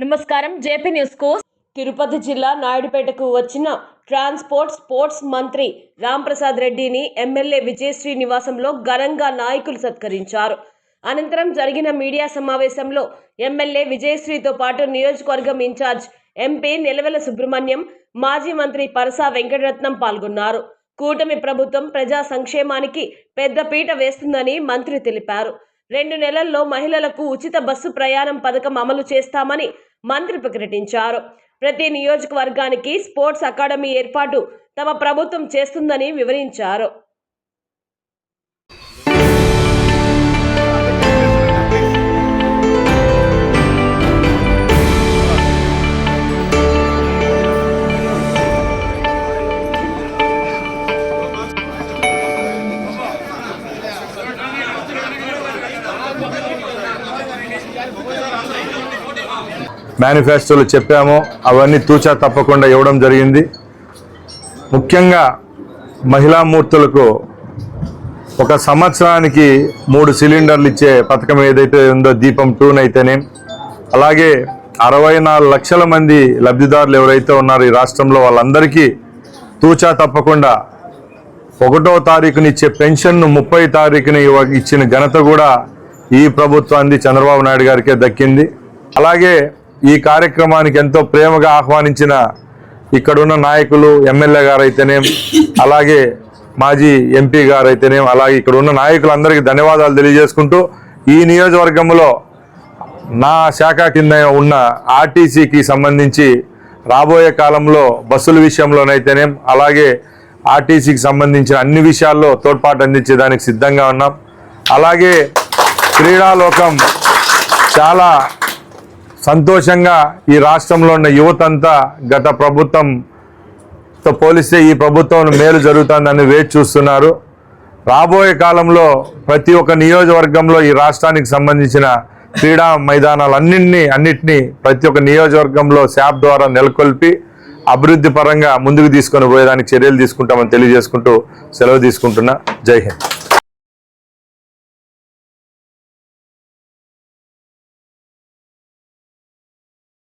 నమస్కారం. జేపీ న్యూస్కు తిరుపతి జిల్లా నాయుడుపేటకు వచ్చిన ట్రాన్స్పోర్ట్ స్పోర్ట్స్ మంత్రి రాంప్రసాద్ రెడ్డిని ఎమ్మెల్యే విజయశ్రీ నివాసంలో ఘనంగా నాయకులు సత్కరించారు. అనంతరం జరిగిన మీడియా సమావేశంలో ఎమ్మెల్యే విజయశ్రీతో పాటు నియోజకవర్గం ఇన్ఛార్జ్ ఎంపీ నిలవెల సుబ్రహ్మణ్యం మాజీ మంత్రి పరసా వెంకటరత్నం పాల్గొన్నారు. కూటమి ప్రభుత్వం ప్రజా సంక్షేమానికి పెద్దపీట వేస్తుందని మంత్రి తెలిపారు. రెండు నెలల్లో మహిళలకు ఉచిత బస్సు ప్రయాణం పథకం అమలు చేస్తామని మంత్రి ప్రకటించారు. ప్రతి నియోజకవర్గానికి స్పోర్ట్స్ అకాడమీ ఏర్పాటు తమ ప్రభుత్వం చేస్తుందని వివరించారు. మేనిఫెస్టోలో చెప్పామో అవన్నీ తూచా తప్పకుండా ఇవ్వడం జరిగింది. ముఖ్యంగా మహిళా మూర్తులకు ఒక సంవత్సరానికి మూడు సిలిండర్లు ఇచ్చే పథకం ఏదైతే ఉందో దీపం టూన్ అయితేనే అలాగే అరవై నాలుగు లక్షల మంది లబ్ధిదారులు ఎవరైతే ఉన్నారో ఈ రాష్ట్రంలో వాళ్ళందరికీ తూచా తప్పకుండా ఒకటో తారీఖునిచ్చే పెన్షన్ను ముప్పై తారీఖున ఇవ్వ- ఇచ్చిన ఘనత కూడా ఈ ప్రభుత్వాన్ని చంద్రబాబు నాయుడు గారికే దక్కింది. అలాగే ఈ కార్యక్రమానికి ఎంతో ప్రేమగా ఆహ్వానించిన ఇక్కడున్న నాయకులు ఎమ్మెల్యే గారు అయితేనేం అలాగే మాజీ ఎంపీ గారైతేనేం అలాగే ఇక్కడ ఉన్న నాయకులందరికీ ధన్యవాదాలు తెలియజేసుకుంటూ ఈ నియోజకవర్గంలో నా శాఖ కింద ఉన్న ఆర్టీసీకి సంబంధించి రాబోయే కాలంలో బస్సుల విషయంలోనైతేనేం అలాగే ఆర్టీసీకి సంబంధించిన అన్ని విషయాల్లో తోడ్పాటు అందించేదానికి సిద్ధంగా ఉన్నాం. అలాగే క్రీడాలోకం చాలా సంతోషంగా ఈ రాష్ట్రంలో ఉన్న యువతంతా గత ప్రభుత్వంతో పోలిస్తే ఈ ప్రభుత్వం మేలు జరుగుతుందని వేచి చూస్తున్నారు. రాబోయే కాలంలో ప్రతి ఒక్క నియోజకవర్గంలో ఈ రాష్ట్రానికి సంబంధించిన క్రీడా మైదానాలన్నింటినీ అన్నింటినీ ప్రతి ఒక్క నియోజకవర్గంలో శాప్ ద్వారా నెలకొల్పి అభివృద్ధి పరంగా ముందుకు తీసుకొని పోయేదానికి చర్యలు తీసుకుంటామని తెలియజేసుకుంటూ సెలవు తీసుకుంటున్నా. జై హింద్.